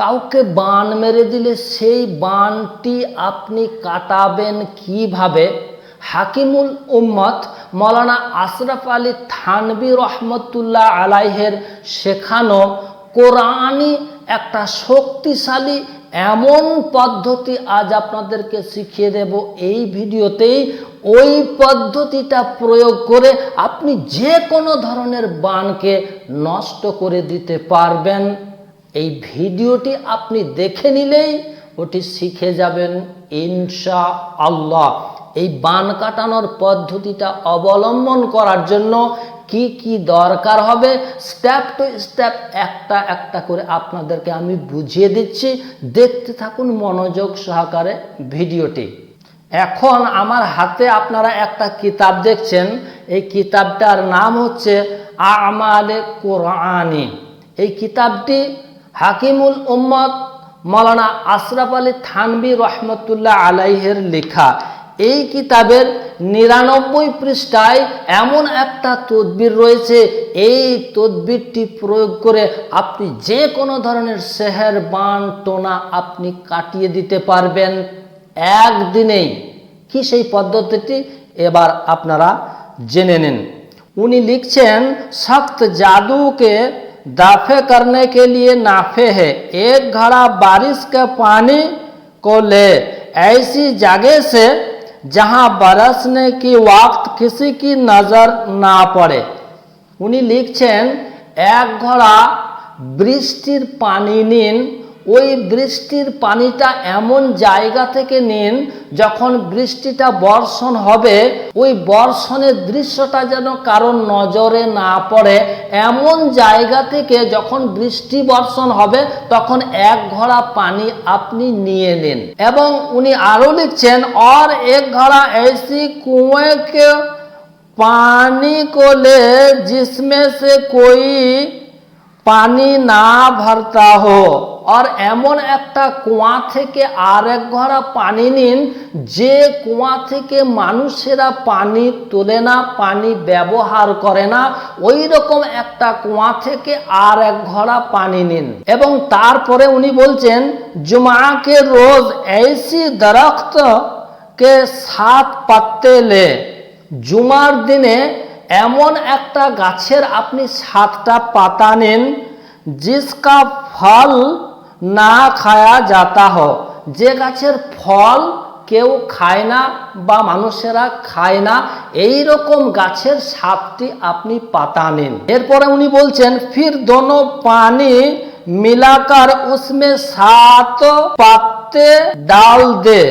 কাউকে বান মেরে দিলে সেই বানটি আপনি কাটাবেন কীভাবে? হাকিমুল উম্মত মৌলানা আশরাফ আলী থানবী রহমতুল্লাহ আলাইহের শেখানো কোরআনই একটা শক্তিশালী এমন পদ্ধতি আজ আপনাদেরকে শিখিয়ে দেব এই ভিডিওতেই। ওই পদ্ধতিটা প্রয়োগ করে আপনি যে কোনো ধরনের বানকে নষ্ট করে দিতে পারবেন। এই ভিডিওটি আপনি দেখে নিলেই ওটি শিখে যাবেন ইনশা আল্লাহ এই বান কাটানোর পদ্ধতিটা অবলম্বন করার জন্য কি কি দরকার হবে স্টেপ টু স্টেপ একটা একটা করে আপনাদেরকে আমি বুঝিয়ে দিচ্ছি। দেখতে থাকুন মনোযোগ সহকারে ভিডিওটি। এখন আমার হাতে আপনারা একটা কিতাব দেখছেন, এই কিতাবটার নাম হচ্ছে আমালে কোরআনি। এই কিতাবটি হাকিমুল উম্মত মৌলানা আশরাফ আলী থানবি রহমতুল্লাহ আলাইহের লেখা। এই কিতাবের নিরানব্বই পৃষ্ঠায় এমন একটা তদবির রয়েছে। এই তদবিরটি প্রয়োগ করে আপনি যে কোনো ধরনের শেহের বান, টোনা আপনি কাটিয়ে দিতে পারবেন একদিনেই। কি সেই পদ্ধতিটি? এবার আপনারা জেনে নিন। উনি লিখছেন, সপ্ত জাদুকে दाफे करने के लिए नाफे है एक घड़ा बारिश के पानी को ले ऐसी जगह से जहां बरसने की वक्त किसी की नज़र ना पड़े উনি লিখছেন এক ঘড়া বৃষ্টির পানি নিন ওই বৃষ্টির পানিটা এমন জায়গা থেকে নিন যখন বৃষ্টিটা বর্ষণ হবে ওই বর্ষণের দৃশ্যটা যেন কারোর নজরে না পড়ে এমন জায়গা থেকে যখন বৃষ্টি বর্ষণ হবে তখন এক ঘড়া পানি আপনি নিয়ে নিন এবং উনি আরও লিখছেন और एक घड़ा ऐसी कुएं के पानी को ले जिसमें से कोई পানি না ভরতা হো। আর এমন একটা কুয়া থেকে আর এক ঘরা পানি নিন, যে কুয়া থেকে মানুষেরা পানি তোলে না, পানি ব্যবহার করে না, ওই রকম একটা কুয়া থেকে আর এক ঘরা পানি নিন। এবং তারপরে উনি বলছেন, জুমাকে রোজ এইসি দরখত কে সাত পাত্তে লে। জুমার দিনে এমন একটা গাছের আপনি সাতটা পাতা নেন, জিসকা ফল না খায়া যাতা হো। যে গাছের ফল কেউ খায় না বা মানুষেরা খায় না এই রকম গাছের সাতটি আপনি পাতা নেন। এরপরে উনি বলছেন, ফির দোনো পানি মিলাকার উসমে সাত পাত্তে ডাল দে।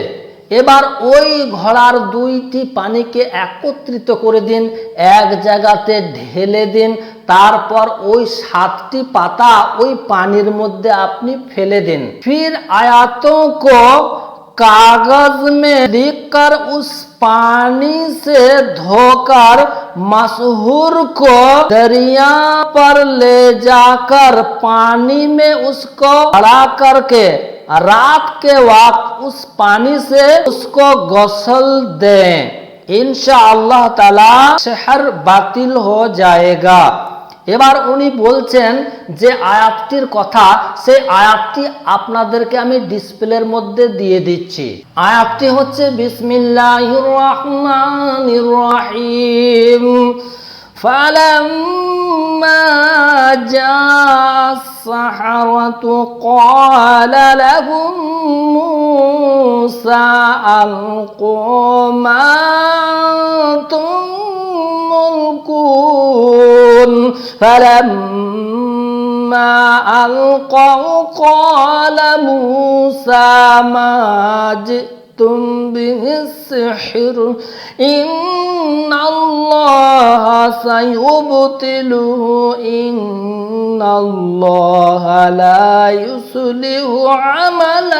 এবার ওই ঘোড়ার দুইটি পানিকে একত্রিত করে দিন এক জায়গাতে ঢেলে দিন তারপর ওই সাতটি পাতা ওই পানির মধ্যে আপনি ফেলে দিন ফির আয়াতों को कागज में लिखकर उस पानी से धोकर मशहूर को दरिया पर ले जाकर पानी में उसको खड़ा करके रात के वक्त उस पानी से उसको गसल दें इंशाअल्लाह ताला शहर बातिल हो जाएगा এবার উনি বলছেন যে আয়াতটির কথা সেই আয়াতটি আপনাদেরকে আমি ডিসপ্লের মধ্যে দিয়ে দিচ্ছি আয়াতটি হচ্ছে বিসমিল্লাহির রহমানির রহিম فلما جاء السحرة قال لهم موسى ألقوا ما أنتم ملكون فلما ألقوا قال موسى ما جئتم به السحر إن الله سيبطله إن الله لا يصلح عمل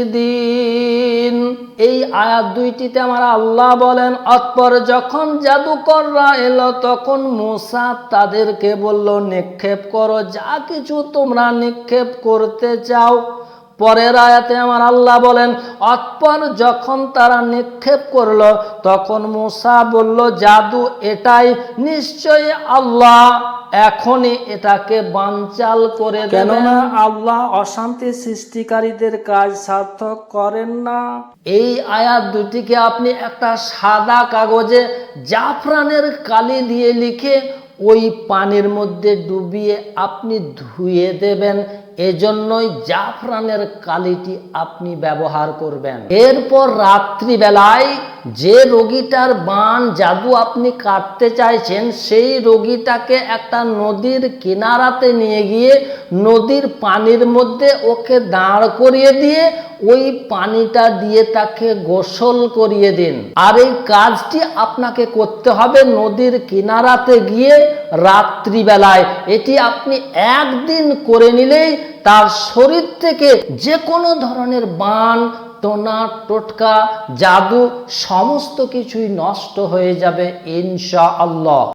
المفسدين এই আয়াত দুইটিতে আমার আল্লাহ বলেন অতপর যখন জাদুকররা এলো তখন মোসা তাদেরকে বলল নিক্ষেপ করো যা কিছু তোমরা নিক্ষেপ করতে চাও পরের আয়াতে আমার আল্লাহ বলেন অতপর যখন তারা নিক্ষেপ করলো তখন মুসা বলল জাদু এটাই নিশ্চয়ই আল্লাহ এখনই এটাকে বানচাল করে কেননা আল্লাহ অশান্তি সৃষ্টিকারীদের কাজ সার্থক করেন না। এই আয়াত দুটিকে আপনি একটা সাদা কাগজে জাফরানের কালি দিয়ে লিখে ওই পানির মধ্যে ডুবিয়ে আপনি ধুয়ে দেবেন। এজন্যই জাফরানের কালিটি আপনি ব্যবহার করবেন। এরপর রাত্রিবেলায় যে রোগীটার বান জাদু আপনি কাটতে চাইছেন, সেই রোগীটাকে একটা নদীর কিনারাতে নিয়ে গিয়ে নদীর পানির মধ্যে ওকে দাঁড় করিয়ে দিয়ে ওই পানিটা দিয়ে তাকে গোসল করিয়ে দিন। আর এই কাজটি আপনাকে করতে হবে নদীর কিনারাতে গিয়ে রাত্রিবেলায়। এটি আপনি একদিন করে নিলেই তার শরীর থেকে যে কোনো ধরনের বান, টোনা, টোটকা, জাদু, সমস্ত কিছুই নষ্ট হয়ে যাবে ইনশা আল্লাহ